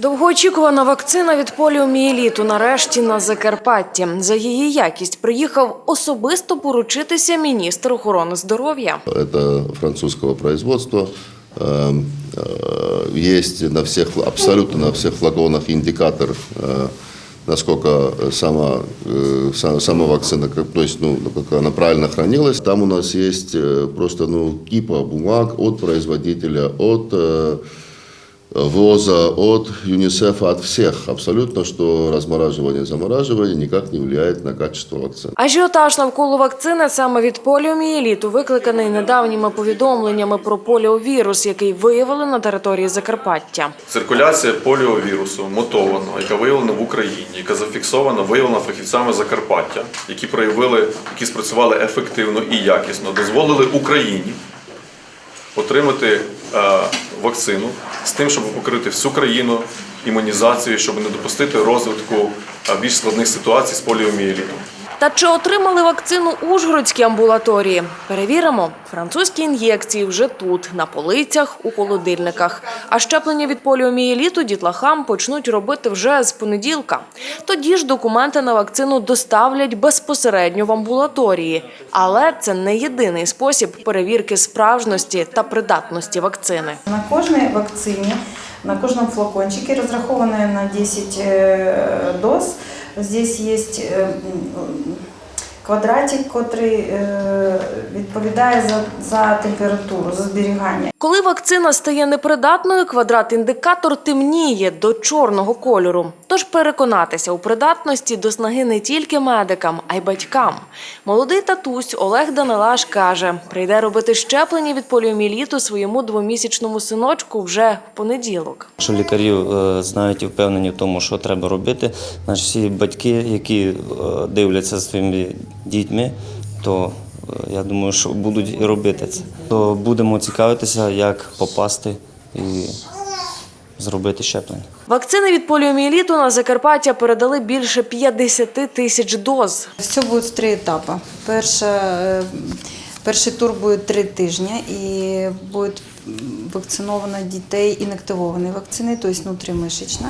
Довгоочікувана вакцина від поліомієліту нарешті на Закарпатті. За її якість приїхав особисто поручитися міністр охорони здоров'я. Это французского производства. Э, э, Есть на всех, абсолютно на всех флаконах индикатор, э, насколько сама, э, са- сама вакцина, как, то есть, ну, как она правильно хранилась. Там у нас есть э, просто ну, кипа бумаг от производителя, от ВОЗа, от ЮНИСЕФа, от всех абсолютно, что размораживание, замораживание никак не влияет на качество вакцины. Ажіотаж навколо вакцини саме від поліомієліту викликаний недавніми повідомленнями про поліовірус, який виявили на території Закарпаття. Циркуляція поліовірусу мотованого, яка виявлена в Україні, яка зафіксована, виявлена фахівцями Закарпаття, які проявили, які спрацювали ефективно і якісно, дозволили Україні отримати е, вакцину з тим, щоб покрити всю країну імунізацією, щоб не допустити розвитку більш складних ситуацій з поліомієлітом. Та чи отримали вакцину ужгородські амбулаторії? Перевіримо. Французькі ін'єкції вже тут, на полицях, у холодильниках. А щеплення від поліомієліту дітлахам почнуть робити вже з понеділка. Тоді ж документи на вакцину доставлять безпосередньо в амбулаторії. Але це не єдиний спосіб перевірки справжності та придатності вакцини. На кожній вакцині, на кожному флакончике, розрахованої на 10 е, доз, здесь є м, квадратик, який е, відповідає за, за температуру, за зберігання. Коли вакцина стає непридатною, квадрат-індикатор темніє до чорного кольору. Тож переконатися у придатності до снаги не тільки медикам, а й батькам. Молодий татусь Олег Данилаш каже, прийде робити щеплення від поліоміеліту своєму двомісячному синочку вже в понеділок. Що лікарі е, знають і впевнені в тому, що треба робити. Наші всі батьки, які е, дивляться своїми дітьми, то е, я думаю, що будуть і робити це. То будемо цікавитися, як попасти і зробити щеплення. Вакцини від поліоміеліту на Закарпаття передали більше 50 тисяч доз. Все буде три етапи. Перша, е, перший тур буде три тижні і буде вакциновано дітей інактивованої вакцини, тобто внутримышечна.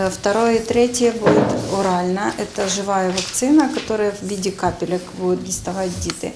Е, Второе и третье будет орально. Это живая вакцина, которая в виде капелек будут доставать діти.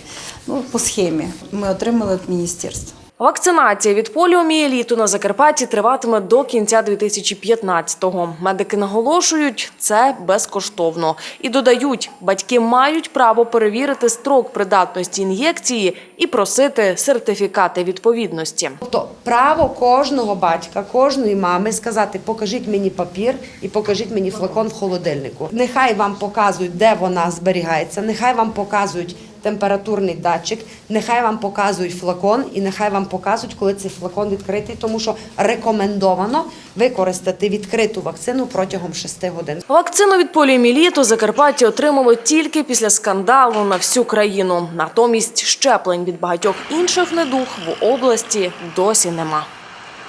Ну, по схемі. Ми отримали від міністерства. Вакцинація від поліомієліту на Закарпатті триватиме до кінця 2015-го. Медики наголошують, це безкоштовно. І додають, батьки мають право перевірити строк придатності ін'єкції і просити сертифікати відповідності. Тобто право кожного батька, кожної мами сказати, покажіть мені папір і покажіть мені флакон в холодильнику. Нехай вам показують, де вона зберігається, нехай вам показують температурний датчик, нехай вам показують флакон і нехай вам показують, коли цей флакон відкритий, тому що рекомендовано використати відкриту вакцину протягом 6 годин. Вакцину від поліоміеліту Закарпаття отримало тільки після скандалу на всю країну. Натомість щеплень від багатьох інших недуг в області досі нема.